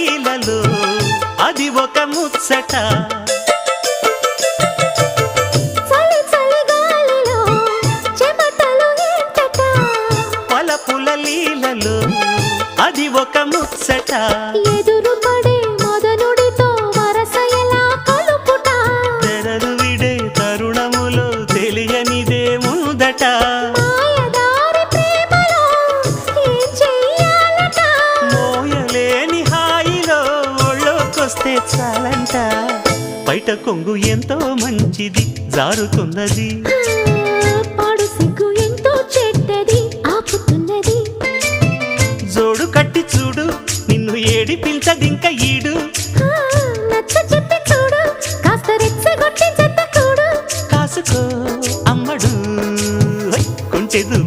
లీలలో అది ఒక ముచ్చట. పలపుల లీలలో. అది ఒక ముచ్చట. ఎదురు పడే మొదనుడితో కలుపుట? తెరలు విడే తరుణములో తెలియనిదే చేస్తే చాలంట బయట కొంగు ఎంతో మంచిది జారుతున్నది. పాడు సిగ్గు ఎంతో చెడ్డది ఆపుతున్నది. జోడు కట్టి చూడు నిన్ను ఏడిపించదింక ఈడు. నచ్చ చెప్పి చూడు కాస్త రెచ్చగొట్టి చెత్త కాసుకో అమ్మడు కొంచెదుకు